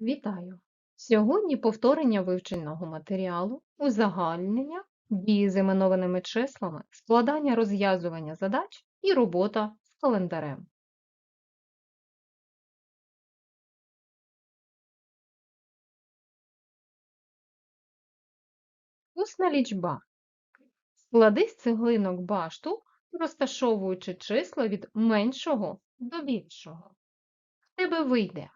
Вітаю! Сьогодні повторення вивченого матеріалу, узагальнення, дії з іменованими числами, складання розв'язування задач і робота з календарем. Усна лічба. Склади з цеглинок башту, розташовуючи числа від меншого до більшого. В тебе вийде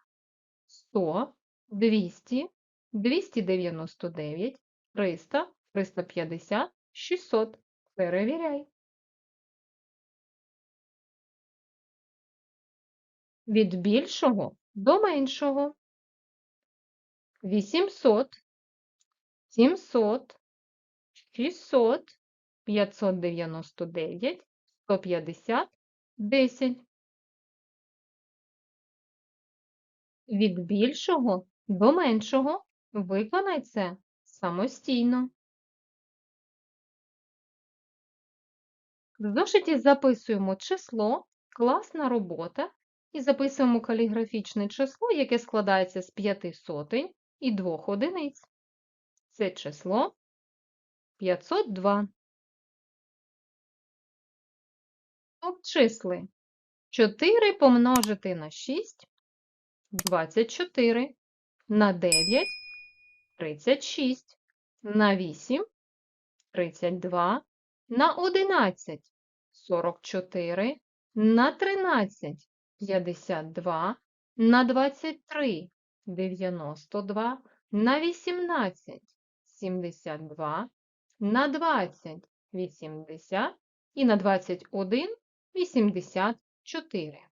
100, 200, 299, 300, 350, 600. Перевіряй. Від більшого до меншого. 800, 700, 600, 599, 150, 10. Від більшого до меншого виконай це самостійно. В зошиті записуємо число, класна робота і записуємо каліграфічне число, яке складається з п'яти сотень і двох одиниць. Це число 502. Обчисли 4 помножити на 6 24, на 9 36, на 8 32, на 11 44, на 13 52, на 23 92, на 18 72, на 20 80 і на 21 84.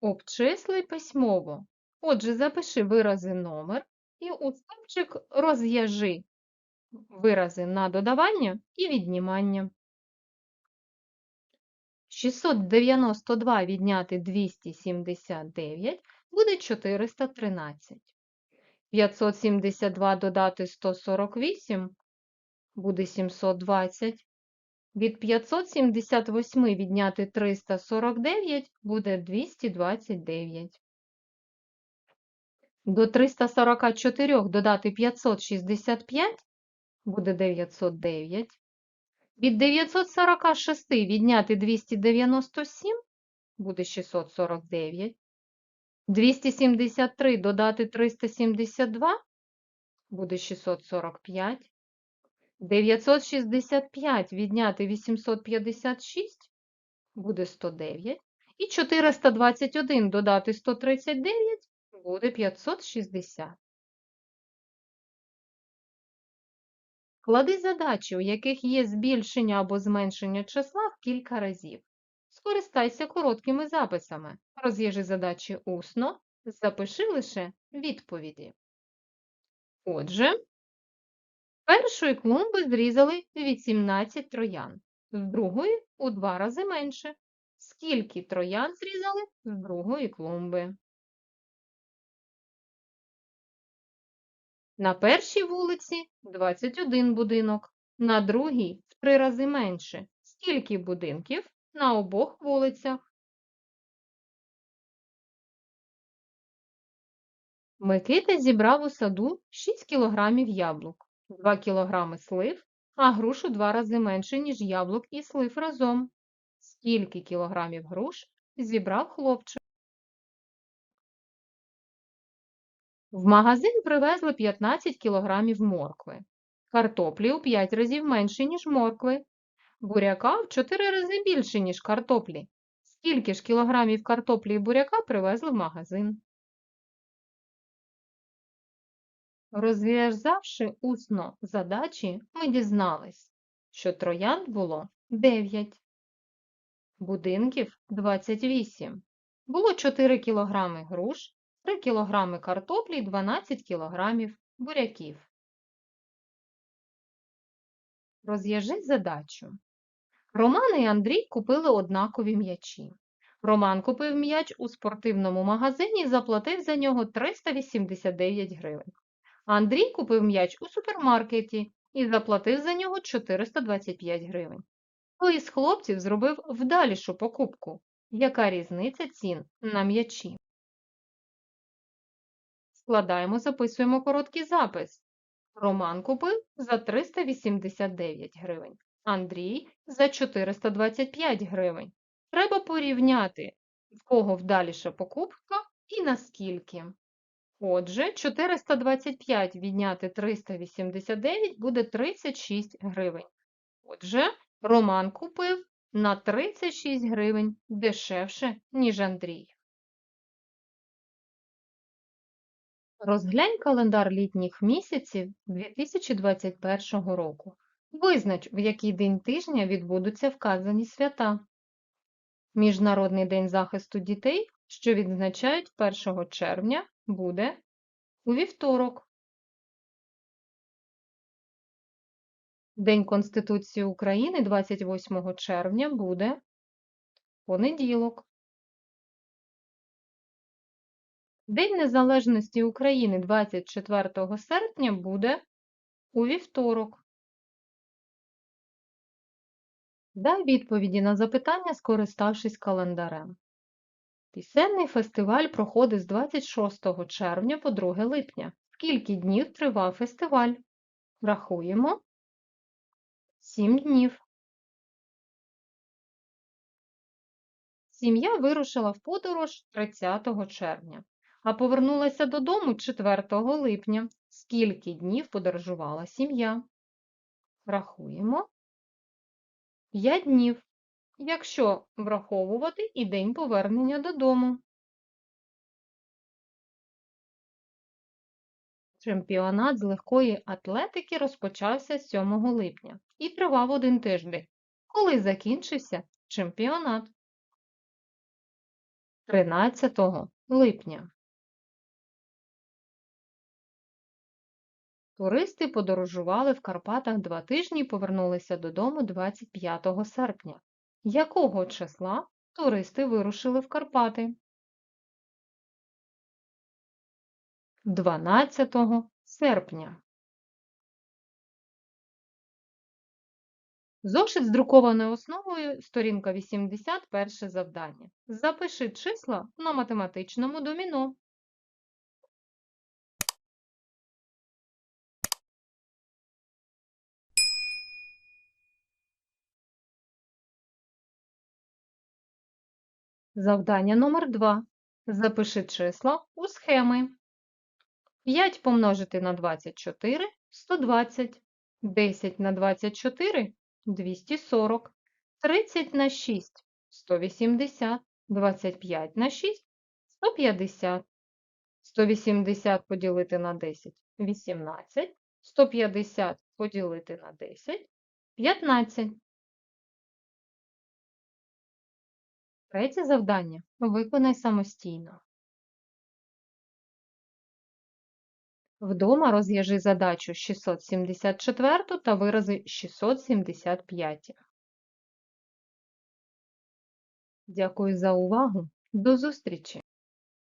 Обчисли письмово. Отже, запиши вирази номер і у стопчик розв'яжи вирази на додавання і віднімання. 692 відняти 279 буде 413. 572 додати 148 буде 720. Від 578 відняти 349 буде 229. До 344 додати 565 буде 909. Від 946 відняти 297 буде 649. 273 додати 372 буде 645. 965 відняти 856 буде 109. І 421 додати 139 буде 560. Клади задачі, у яких є збільшення або зменшення числа в кілька разів. Скористайся короткими записами. Розв'яжи задачі усно, запиши лише відповіді. Отже, першої клумби зрізали 18 троян, з другої у два рази менше. Скільки троян зрізали з другої клумби? На першій вулиці 21 будинок, на другій в три рази менше. Скільки будинків на обох вулицях? Микита зібрав у саду 6 кілограмів яблук, 2 кілограми слив, а груш у два рази менше, ніж яблук і слив разом. Скільки кілограмів груш зібрав хлопчик? В магазин привезли 15 кілограмів моркви, картоплі у 5 разів менше, ніж моркви, буряка в 4 рази більше, ніж картоплі. Скільки ж кілограмів картоплі і буряка привезли в магазин? Розв'язавши усно задачі, ми дізнались, що троянд було 9, будинків 28, було 4 кілограми груш, 3 кілограми картоплі і 12 кілограмів буряків. Розв'яжи задачу. Роман і Андрій купили однакові м'ячі. Роман купив м'яч у спортивному магазині і заплатив за нього 389 гривень. Андрій купив м'яч у супермаркеті і заплатив за нього 425 гривень. Хто із хлопців зробив вдалішу покупку? Яка різниця цін на м'ячі? Складаємо, записуємо короткий запис. Роман купив за 389 гривень. Андрій за 425 гривень. Треба порівняти, в кого вдаліша покупка і наскільки. Отже, 425 відняти 389 буде 36 гривень. Отже, Роман купив на 36 гривень дешевше, ніж Андрій. Розглянь календар літніх місяців 2021 року. Визнач, в який день тижня відбудуться вказані свята. Міжнародний день захисту дітей, що відзначають 1 червня, буде у вівторок. День Конституції України 28 червня буде понеділок. День Незалежності України 24 серпня буде у вівторок. Дай відповіді на запитання, скориставшись календарем. Пісенний фестиваль проходить з 26 червня по 2 липня. Скільки днів тривав фестиваль? Рахуємо. 7 днів. Сім'я вирушила в подорож 30 червня, а повернулася додому 4 липня. Скільки днів подорожувала сім'я? Рахуємо. 5 днів, якщо враховувати і день повернення додому. Чемпіонат з легкої атлетики розпочався 7 липня і тривав один тиждень. Коли закінчився чемпіонат? 13 липня. Туристи подорожували в Карпатах два тижні і повернулися додому 25 серпня. Якого числа туристи вирушили в Карпати? 12 серпня. Зошит з друкованою основою, сторінка 80, перше завдання. Запиши числа на математичному доміно. Завдання номер 2. Запиши числа у схеми. 5 помножити на 24 – 120. 10 на 24 – 240. 30 на 6 – 180. 25 на 6 – 150. 180 поділити на 10 – 18. 150 поділити на 10 – 15. Третє завдання виконай самостійно. Вдома розв'яжи задачу 674 та вирази 675. Дякую за увагу. До зустрічі!